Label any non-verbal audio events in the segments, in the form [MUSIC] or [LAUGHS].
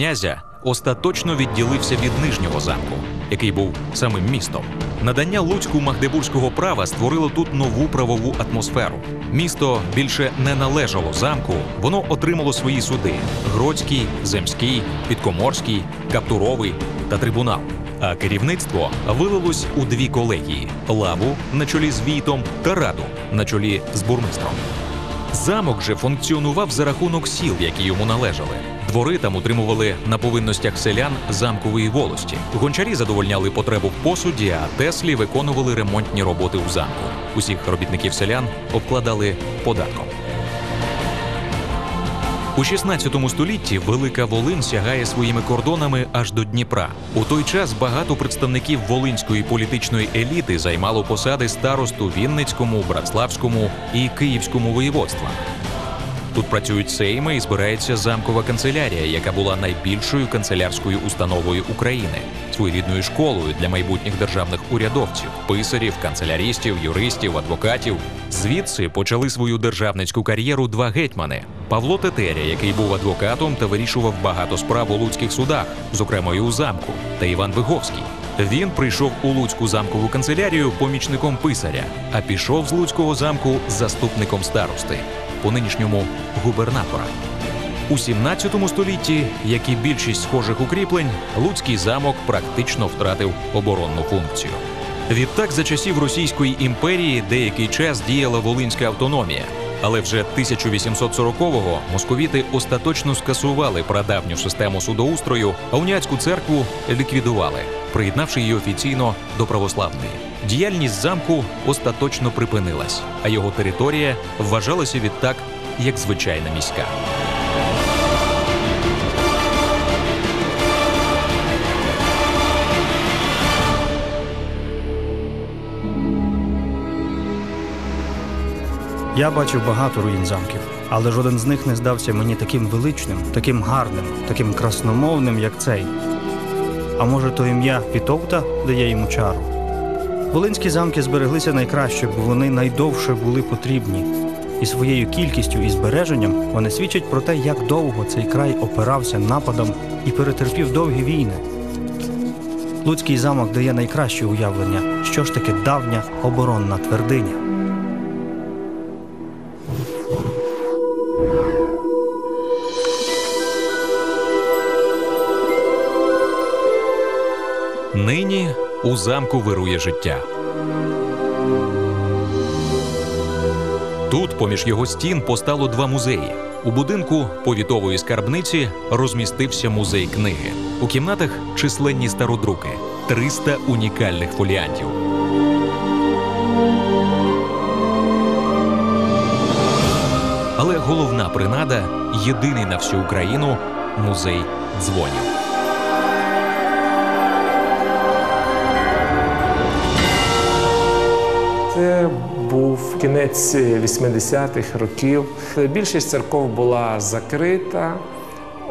князя остаточно відділився від нижнього замку, який був самим містом. Надання Луцьку магдебурзького права створило тут нову правову атмосферу. Місто більше не належало замку, воно отримало свої суди: Гродський, Земський, Підкоморський, Каптуровий та трибунал. А керівництво вилилось у дві колегії: лаву на чолі з Війтом та раду на чолі з бурмистром. Замок же функціонував за рахунок сіл, які йому належали. Двори там утримували на повинностях селян замкової волості. Гончарі задовольняли потребу в посуді, а теслі виконували ремонтні роботи у замку. Усіх робітників селян обкладали податком. У 16 столітті Велика Волинь сягає своїми кордонами аж до Дніпра. У той час багато представників волинської політичної еліти займало посади старосту Вінницькому, Братславському і Київському воєводствах. Тут працюють сейми і збирається замкова канцелярія, яка була найбільшою канцелярською установою України, своєрідною школою для майбутніх державних урядовців, писарів, канцелярістів, юристів, адвокатів. Звідси почали свою державницьку кар'єру два гетьмани: Павло Тетеря, який був адвокатом та вирішував багато справ у луцьких судах, зокрема і у замку, та Іван Виговський. Він прийшов у Луцьку замкову канцелярію помічником писаря, а пішов з Луцького замку заступником старости, по нинішньому губернатора. У 17 столітті, як і більшість схожих укріплень, Луцький замок практично втратив оборонну функцію. Відтак, за часів Російської імперії деякий час діяла Волинська автономія. Але вже 1840-го московіти остаточно скасували прадавню систему судоустрою, а уняцьку церкву ліквідували, приєднавши її офіційно до православної. Діяльність замку остаточно припинилась, а його територія вважалася відтак як звичайна міська. Я бачив багато руїн замків, але жоден з них не здався мені таким величним, таким гарним, таким красномовним, як цей. А може, то ім'я Вітовта дає йому чару. Волинські замки збереглися найкраще, бо вони найдовше були потрібні. І своєю кількістю і збереженням вони свідчать про те, як довго цей край опирався нападам і перетерпів довгі війни. Луцький замок дає найкраще уявлення, що ж таке давня оборонна твердиня. Нині у замку вирує життя. Тут, поміж його стін, постало два музеї. У будинку повітової скарбниці розмістився музей книги. У кімнатах численні стародруки, 300 унікальних фоліантів. Але головна принада єдиний на всю Україну музей дзвонів. Кінець 80-х років. Більшість церков була закрита.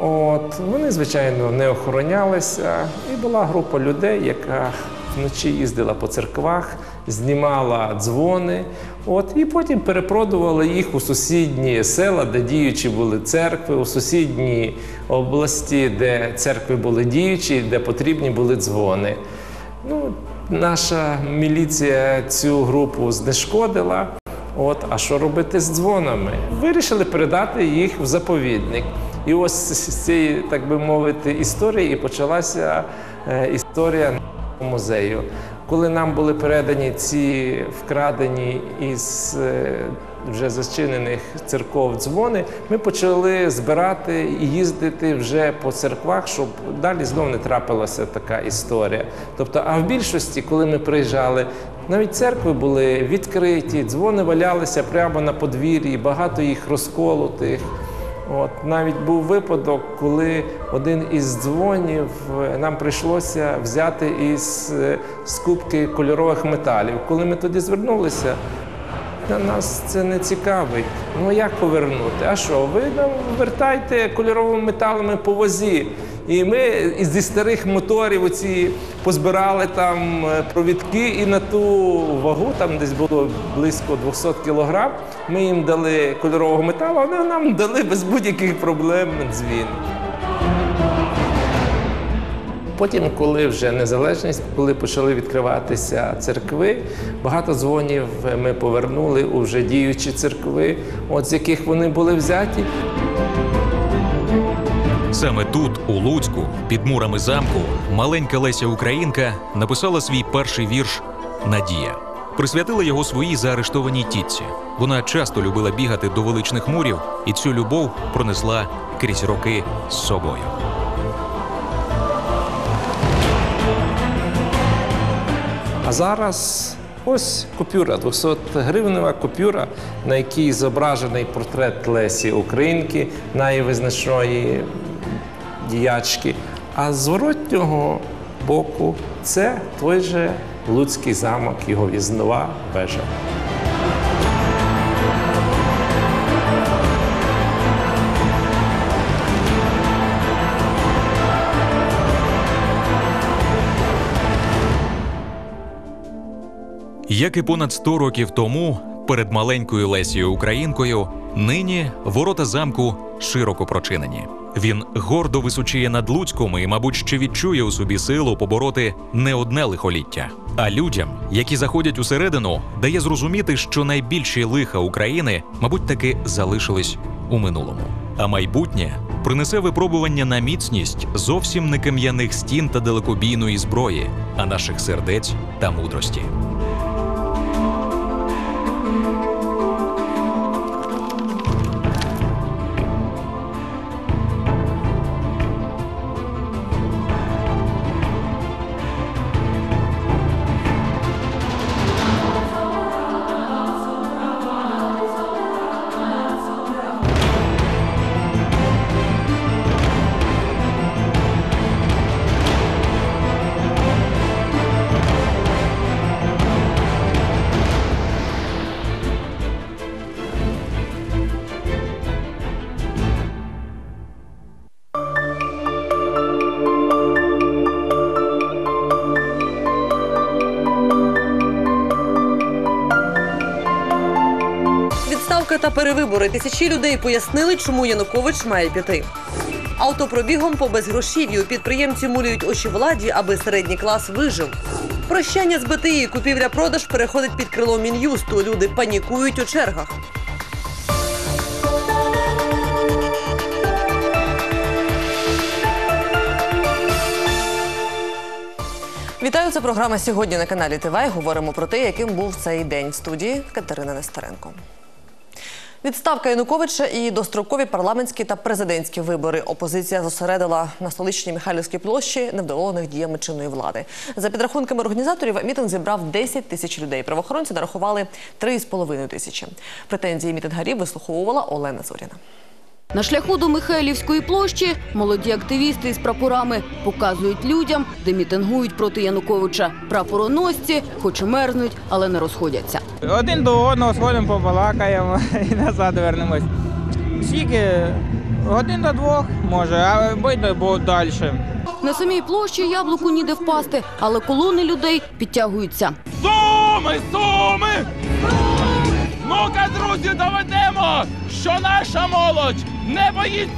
От, вони, звичайно, не охоронялися. І була група людей, яка вночі їздила по церквах, знімала дзвони, от, і потім перепродувала їх у сусідні села, де діючі були церкви, у сусідні області, де церкви були діючі, де потрібні були дзвони. Ну, Наша міліція цю групу знешкодила. От, а що робити з дзвонами? Вирішили передати їх в заповідник. І ось з цієї, так би мовити, історії і почалася е, історія музею. Коли нам були передані ці вкрадені із е, вже зачинених церков дзвони, ми почали збирати і їздити вже по церквах, щоб далі знов не трапилася така історія. Тобто, а в більшості, коли ми приїжджали, навіть церкви були відкриті, дзвони валялися прямо на подвір'ї, багато їх розколотих. От навіть був випадок, коли один із дзвонів е, нам прийшлося взяти із е, скупки кольорових металів. Коли ми тоді звернулися, на нас це не цікавить. Ну як повернути? А що? Ви нам вертайте кольоровими металами по возі. І ми зі старих моторів оці позбирали там е, провідки, і на ту вагу, там десь було близько 200 кілограм, ми їм дали кольорового металу, а вони нам дали без будь-яких проблем дзвін. Потім, коли вже незалежність, коли почали відкриватися церкви, багато дзвонів ми повернули у вже діючі церкви, от з яких вони були взяті. Саме тут, у Луцьку, під мурами замку, маленька Леся Українка написала свій перший вірш Надія. Присвятила його своїй заарештованій тітці. Вона часто любила бігати до величних мурів, і цю любов пронесла крізь роки з собою. А зараз ось купюра, 200 гривнева купюра, на якій зображений портрет Лесі Українки, найвизначної діячки. А з зворотнього боку це той же Луцький замок, його в'їзнова вежа. Як і понад 100 років тому, перед маленькою Лесією Українкою, нині ворота замку широко прочинені. Він гордо височіє над Луцьком і, мабуть, ще відчує у собі силу побороти не одне лихоліття. А людям, які заходять усередину, дає зрозуміти, що найбільші лиха України, мабуть, таки залишились у минулому. А майбутнє принесе випробування на міцність зовсім не кам'яних стін та далекобійної зброї, а наших сердець та мудрості. Та перевибори. Тисячі людей пояснили, чому Янукович має піти. Автопробігом по безгрошів'ю підприємці мулюють очі владі, аби середній клас вижив. Прощання з БТІ, купівля-продаж переходить під крило мін'юсту. Люди панікують у чергах. Вітаю, це програма сьогодні на каналі ТВ. Говоримо про те, яким був цей день в студії Катерина Нестеренко. Відставка Януковича і дострокові парламентські та президентські вибори. Опозиція зосередила на столичній Михайлівській площі невдоволених діями чинної влади. За підрахунками організаторів, мітинг зібрав 10 тисяч людей. Правоохоронці нарахували 3,5 тисячі. Претензії мітингарів вислуховувала Олена Зоріна. На шляху до Михайлівської площі молоді активісти із прапорами показують людям, де мітингують проти Януковича. Прапороносці, хоч і мерзнуть, але не розходяться. Один до одного сходимо, побалакаємо [LAUGHS] і назад вернемось. Скільки? Годин до двох, може, а буде бо далі. На самій площі яблуку ніде впасти, але колони людей підтягуються. Суми, суми! Ну-ка, друзі, доведемо, що наша молодь не боїться